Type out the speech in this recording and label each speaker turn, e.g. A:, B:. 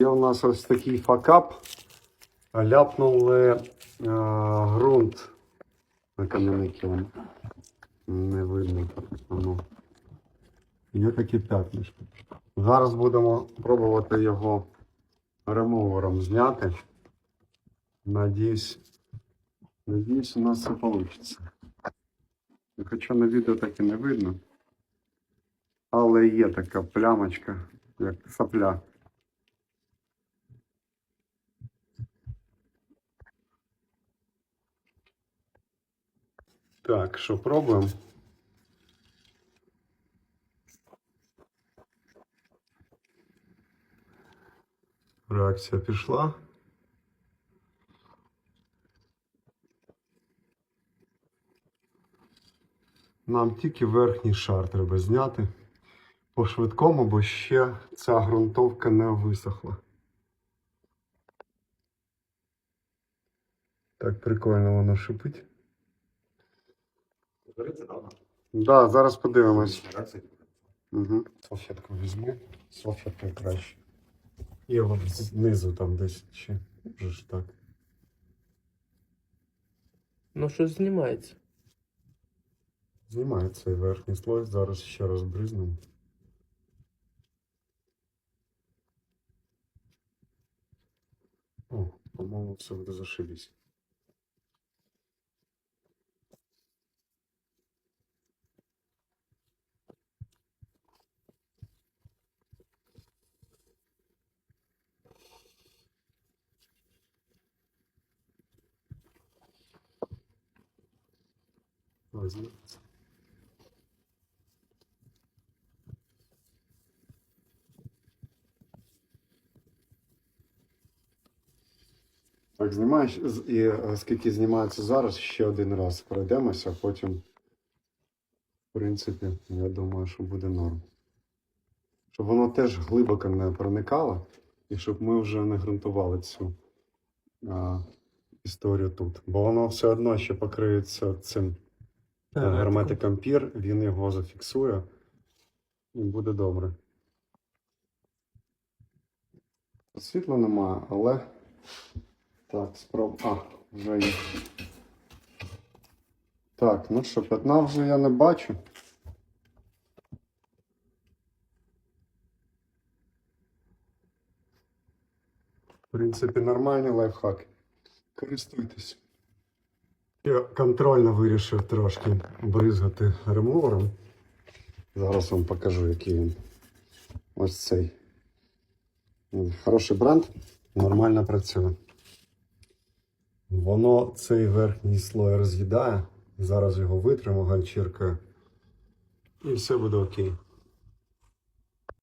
A: Є у нас ось такий факап. Ляпнули е, ґрунт на кам'яники. Не видно. А Ну. Є такі п'ятнишки. Зараз будемо пробувати його ремовером зняти. Надіюсь, надіюсь, у нас це вийде. Хоча на відео так і не видно. Але є така плямочка, як сапля. Так, що пробуємо? Реакція пішла. Нам тільки верхній шар треба зняти по швидкому, бо ще ця ґрунтовка не висохла. Так прикольно воно шипить. Да, зараз подивимось. Угу. Салфетку візьму. Салфетка краще. І от знизу там десь ще. Може ж так.
B: Ну, щось знімається.
A: Знімаю цей верхній слой, зараз ще раз бризнемо. О, по-моєму, все буде зашибісь. Возьми. Так, знімаєш, і е, скільки знімається зараз, ще один раз пройдемося, а потім, в принципі, я думаю, що буде норм. Щоб воно теж глибоко не проникало, і щоб ми вже не ґрунтували цю а, історію тут. Бо воно все одно ще покриється цим е, герметиком пір, він його зафіксує і буде добре. Світла немає, але. Так, спроб. А, вже є. Так, ну що, п'ятна вже я не бачу. В принципі, нормальний лайфхак. Користуйтесь. Я контрольно вирішив трошки бризгати ремувером. Зараз вам покажу, який він. Ось цей. Хороший бренд, нормально працює. Воно цей верхній слой роз'їдає. Зараз його витримо ганчіркою. І все буде окей.